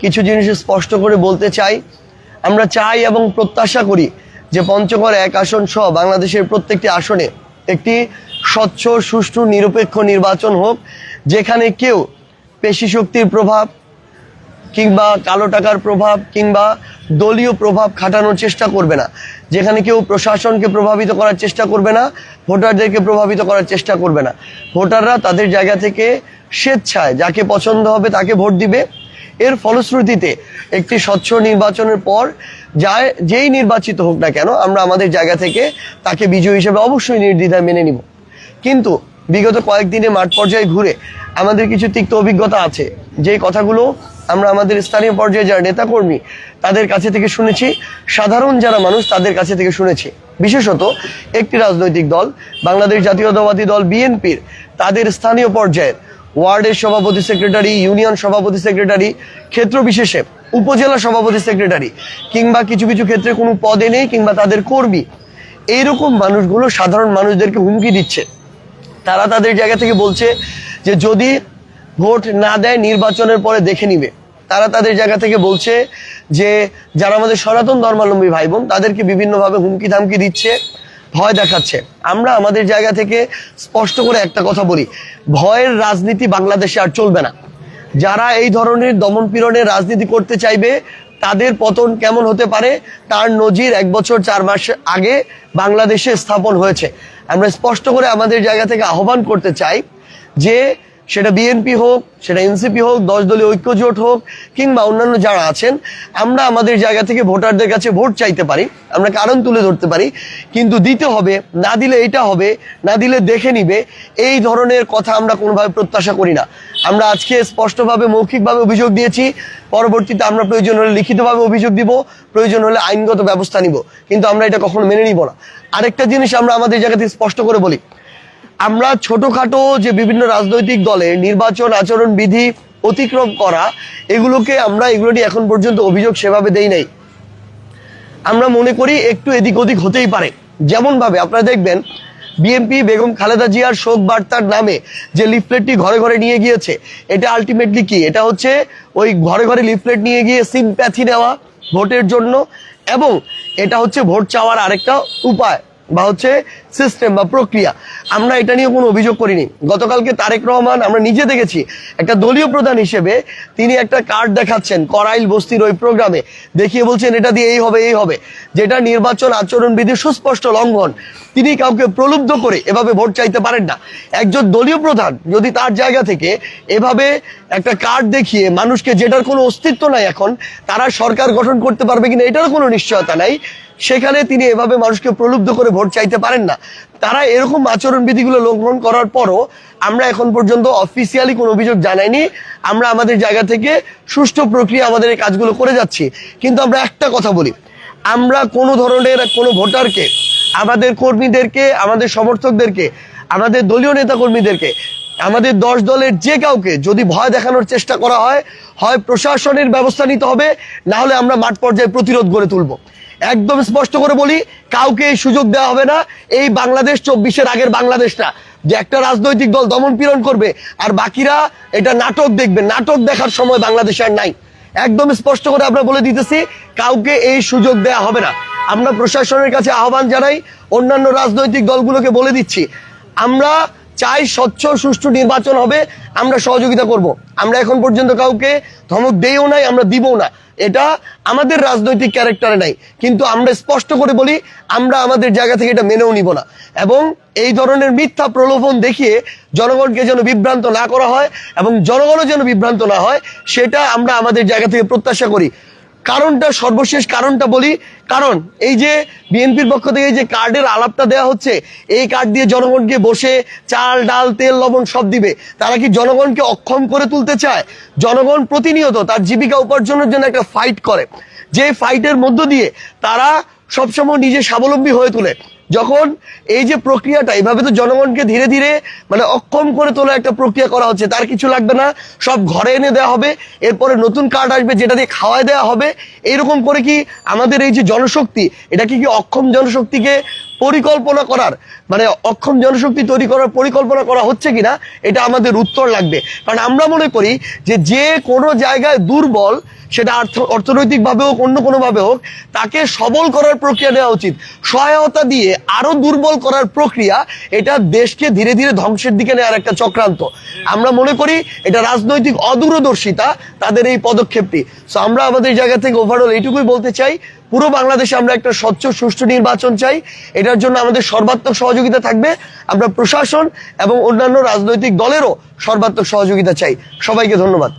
কিছু জিনিস স্পষ্ট করে বলতে চাই। আমরা চাই এবং প্রত্যাশা করি যে পঞ্চগড় এক আসন সহ বাংলাদেশের প্রত্যেকটি আসনে একটি স্বচ্ছ, সুষ্ঠু, নিরপেক্ষ নির্বাচন হোক, যেখানে কেউ পেশি শক্তির প্রভাব কিংবা কালো টাকার প্রভাব কিংবা দলীয় প্রভাব খাটানোর চেষ্টা করবে না। যেখানে কেউ প্রশাসনকে প্রভাবিত করার চেষ্টা করবে না, ভোটারদেরকে প্রভাবিত করার চেষ্টা করবে না। ভোটাররা তাদের জায়গা থেকে স্বেচ্ছায় যাকে পছন্দ হবে তাকে ভোট দিবে। এর ফলশ্রুতিতে একটি স্বচ্ছ নির্বাচনের পর যা যেই নির্বাচিত হোক না কেন, আমরা আমাদের জায়গা থেকে তাকে বিজয়ী হিসেবে অবশ্যই নির্দ্বিধায় মেনে নিব। কিন্তু বিগত কয়েকদিনে মাঠ পর্যায়ে ঘুরে আমাদের কিছু তিক্ত অভিজ্ঞতা আছে। যে কথাগুলো আমরা আমাদের স্থানীয় পর্যায়ে যারা নেতাকর্মী, তাদের কাছে থেকে শুনেছি, সাধারণ যারা মানুষ, তাদের কাছে থেকে শুনেছি। বিশেষত একটি রাজনৈতিক দল, বাংলাদেশ জাতীয়তাবাদী দল বিএনপির, তাদের স্থানীয় পর্যায়ের ওয়ার্ডের সভাপতি সেক্রেটারি, ইউনিয়ন সভাপতি সেক্রেটারি, ক্ষেত্র বিশেষে উপজেলা সভাপতি সেক্রেটারি, কিংবা কিছু কিছু ক্ষেত্রে কোনো পদে নেই কিংবা তাদের কর্মী। এইরকম মানুষগুলো সাধারণ মানুষদেরকে হুমকি দিচ্ছে। তারা তাদের জায়গা থেকে বলছে যে যদি ভোট না দেয়, নির্বাচনের পরে দেখে নিবে। তারা তাদের জায়গা থেকে বলছে যে, যারা আমাদের সনাতন ধর্মাবলম্বী ভাই বোন, তাদেরকে বিভিন্নভাবে হুমকি ধামকি দিচ্ছে। ভয় দেখাচ্ছে। আমরা আমাদের জায়গা থেকে স্পষ্ট করে একটা কথা বলি, ভয়ের রাজনীতি বাংলাদেশে আর চলবে না। যারা এই ধরনের দমন পীড়নের রাজনীতি করতে চাইবে, তাদের পতন কেমন হতে পারে, তার নজির এক বছর চার মাস আগে বাংলাদেশে স্থাপন হয়েছে। আমরা স্পষ্ট করে আমাদের জায়গা থেকে আহ্বান করতে চাই যে সেটা বিএনপি হোক, সেটা এনসিপি হোক, দশ দলীয় ঐক্যজোট হোক, কিংবা অন্যান্য যারা আছেন, আমরা আমাদের জায়গা থেকে ভোটারদের কাছে ভোট চাইতে পারি, আমরা কারণ তুলে ধরতে পারি, কিন্তু দিতে হবে, না দিলে এটা হবে, না দিলে দেখে নিবে, এই ধরনের কথা আমরা কোনোভাবে প্রত্যাশা করি না। আমরা আজকে স্পষ্টভাবে, মৌখিকভাবে অভিযোগ দিয়েছি, পরবর্তীতে আমরা প্রয়োজন হলে লিখিতভাবে অভিযোগ দিব, প্রয়োজন হলে আইনগত ব্যবস্থা নিব, কিন্তু আমরা এটা কখনো মেনে নিব না। আরেকটা জিনিস আমরা আমাদের জায়গা থেকে স্পষ্ট করে বলি আমরা ছোটখাটো যে বিভিন্ন রাজনৈতিক দলের নির্বাচন আচরণ বিধি অতিক্রম করা, এগুলোকে আমরা এগুলো নিয়ে এখন পর্যন্ত অভিযোগ সেভাবে দেই নাই। আমরা মনে করি একটু এদিক ওদিক হতেই পারে। যেমন ভাবে আপনারা দেখবেন, বিএনপি বেগম খালেদা জিয়ার শোক বার্তার নামে যে লিফলেটটি ঘরে ঘরে নিয়ে গিয়েছে, এটা আলটিমেটলি কি? এটা হচ্ছে ওই ঘরে ঘরে লিফলেট নিয়ে গিয়ে সিম্প্যাথি নেওয়া, ভোটের জন্য, এবং এটা হচ্ছে ভোট চাওয়ার আরেকটা উপায়। বা হচ্ছে সিস্টেম বা প্রক্রিয়া। আমরা এটা নিয়ে কোনো অভিযোগ করিনি। গতকালকে তারেক রহমান, আমরা নিজে দেখেছি, একটা দলীয় প্রধান হিসেবে তিনি একটা কার্ড দেখাচ্ছেন, করাইল বস্তির ওই প্রোগ্রামে দেখিয়ে বলছেন, এটা দিয়ে এই হবে এই হবে। যেটা নির্বাচন আচরণ বিধির সুস্পষ্ট লঙ্ঘন। তিনি কাউকে প্রলুব্ধ করে এভাবে ভোট চাইতে পারেন না। একজন দলীয় প্রধান যদি তার জায়গা থেকে এভাবে একটা কার্ড দেখিয়ে মানুষকে যেটার কোনো অস্তিত্ব নাই এখন, তারা সরকার গঠন করতে পারবে কিনা এটারও কোনো নিশ্চয়তা নাই। সেখানে তিনি এভাবে মানুষকে প্রলুব্ধ করে ভোট চাইতে পারেন না। তারা এরকম আচরণ বিধিগুলো লঙ্ঘন করার পরও আমরা এখন পর্যন্ত অফিসিয়ালি কোনো অভিযোগ জানাইনি। আমরা আমাদের জায়গা থেকে সুষ্ঠু প্রক্রিয়া আমাদের এই কাজগুলো করে যাচ্ছি। কিন্তু আমরা একটা কথা বলি। আমরা কোনো ধরনের কোনো ভোটারকে, আমাদের কর্মীদেরকে, আমাদের সমর্থকদেরকে, আমাদের দলীয় নেতা কর্মীদেরকে আমাদের দশ দলের যে কাউকে যদি ভয় দেখানোর চেষ্টা করা হয় হয় প্রশাসনের ব্যবস্থা নিতে হবে, না হলে আমরা মাঠ পর্যায়ে প্রতিরোধ গড়ে তুলব। একদম স্পষ্ট করে বলি, কাউকে এই সুযোগ দেওয়া হবে না। এই বাংলাদেশ চব্বিশের আগের বাংলাদেশটা, যে একটা রাজনৈতিক দল দমন পীড়ন করবে, আর বাকিরা এটা নাটক দেখবে। নাটক দেখার সময় বাংলাদেশে আর নাই। একদম স্পষ্ট করে আমরা বলে দিতেছি, কাউকে এই সুযোগ দেওয়া হবে না। আমরা প্রশাসনের কাছে আহ্বান জানাই, অন্যান্য রাজনৈতিক দলগুলোকে বলে দিচ্ছি। আমরা চাই স্বচ্ছ, সুষ্ঠু নির্বাচন হবে, আমরা সহযোগিতা করব। আমরা এখন পর্যন্ত কাউকে ধমক দেইও নাই, আমরা দিবও না। এটা আমাদের রাজনৈতিক ক্যারেক্টারে নাই। কিন্তু আমরা স্পষ্ট করে বলি, আমরা আমাদের জায়গা থেকে এটা মেনেও নিব না। এবং এই ধরনের মিথ্যা প্রলোভন দেখিয়ে জনগণকে যেন বিভ্রান্ত না করা হয় এবং জনগণও যেন বিভ্রান্ত না হয়, সেটা আমরা আমাদের জায়গা থেকে প্রত্যাশা করি। কারণটা, সর্বশেষ কারণটা বলি। কারণ এই যে বিএনপির পক্ষ থেকে যে কার্ডের আলাপটা দেওয়া হচ্ছে, এই কার্ড দিয়ে জনগণকে বসে চাল, ডাল, তেল, লবণ সব দিবে। তারা কি জনগণকে অক্ষম করে তুলতে চায়? জনগণ প্রতিনিয়ত তার জীবিকা উপার্জনের জন্য একটা ফাইট করে। যে ফাইটের মধ্য দিয়ে তারা সবসময় নিজে স্বাবলম্বী হয়ে তোলে। যখন এই যে প্রক্রিয়াটা, এভাবে তো জনগণকে ধীরে ধীরে মানে অক্ষম করে তোলা একটা প্রক্রিয়া করা হচ্ছে, তার কিছু লাগবে না। সব ঘরে এনে দেওয়া হবে, এরপরে নতুন কার্ড আসবে, যেটা দিয়ে খাওয়ায় দেওয়া হবে। এইরকম করে কি আমাদের এই যে জনশক্তি এটা কি কি অক্ষম জনশক্তিকে পরিকল্পনা করার মানে অক্ষম জনশক্তি তৈরি করার পরিকল্পনা করা হচ্ছে কিনা, এটা আমাদের উত্তর লাগবে। কারণ আমরা মনে করি যে যে কোনো জায়গায় দুর্বল, সেটা অর্থ অর্থনৈতিকভাবে হোক, অন্য কোনোভাবে হোক, তাকে সবল করার প্রক্রিয়া নেওয়া উচিত। সহায়তা দিয়ে আরও দুর্বল করার প্রক্রিয়া, এটা দেশকে ধীরে ধীরে ধ্বংসের দিকে নেওয়ার একটা চক্রান্ত। আমরা মনে করি এটা রাজনৈতিক অদূরদর্শিতা, তাদের এই পদক্ষেপটি। সো আমরা আমাদের জায়গা থেকে ওভারঅল এইটুকুই বলতে চাই। পুরো বাংলাদেশে আমরা একটা স্বচ্ছ, সুষ্ঠু নির্বাচন চাই। এটার জন্য আমাদের সর্বাত্মক সহযোগিতা থাকবে। আমরা প্রশাসন এবং অন্যান্য রাজনৈতিক দলেরও সর্বাত্মক সহযোগিতা চাই। সবাইকে ধন্যবাদ।